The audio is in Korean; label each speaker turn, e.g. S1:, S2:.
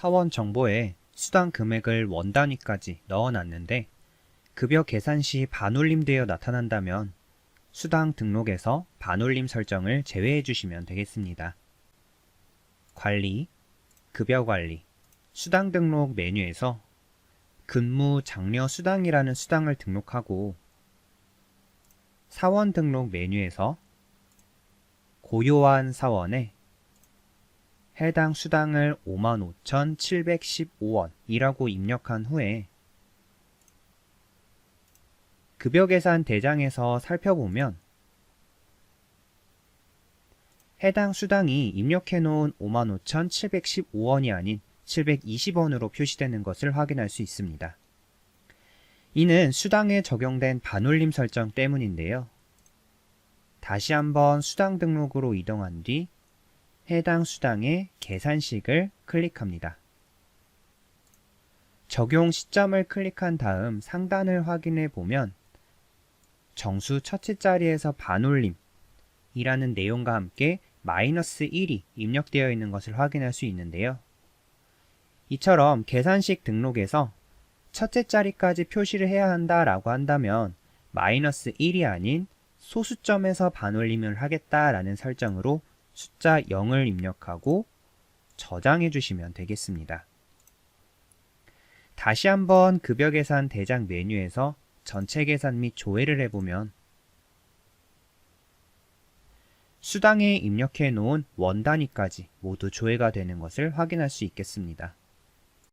S1: 사원 정보에 수당 금액을 원 단위까지 넣어놨는데 급여 계산 시 반올림되어 나타난다면 수당 등록에서 반올림 설정을 제외해 주시면 되겠습니다. 관리, 급여 관리, 수당 등록 메뉴에서 근무 장려 수당이라는 수당을 등록하고 사원 등록 메뉴에서 고요한 사원에 해당 수당을 55,715원이라고 입력한 후에 급여 계산 대장에서 살펴보면 해당 수당이 입력해 놓은 55,715원이 아닌 720원으로 표시되는 것을 확인할 수 있습니다. 이는 수당에 적용된 반올림 설정 때문인데요. 다시 한번 수당 등록으로 이동한 뒤 해당 수당의 계산식을 클릭합니다. 적용 시점을 클릭한 다음 상단을 확인해 보면 정수 첫째 자리에서 반올림 이라는 내용과 함께 마이너스 1이 입력되어 있는 것을 확인할 수 있는데요. 이처럼 계산식 등록에서 첫째 자리까지 표시를 해야 한다라고 한다면 마이너스 1이 아닌 소수점에서 반올림을 하겠다라는 설정으로 숫자 0을 입력하고 저장해 주시면 되겠습니다. 다시 한번 급여 계산 대장 메뉴에서 전체 계산 및 조회를 해보면 수당에 입력해 놓은 원 단위까지 모두 조회가 되는 것을 확인할 수 있겠습니다.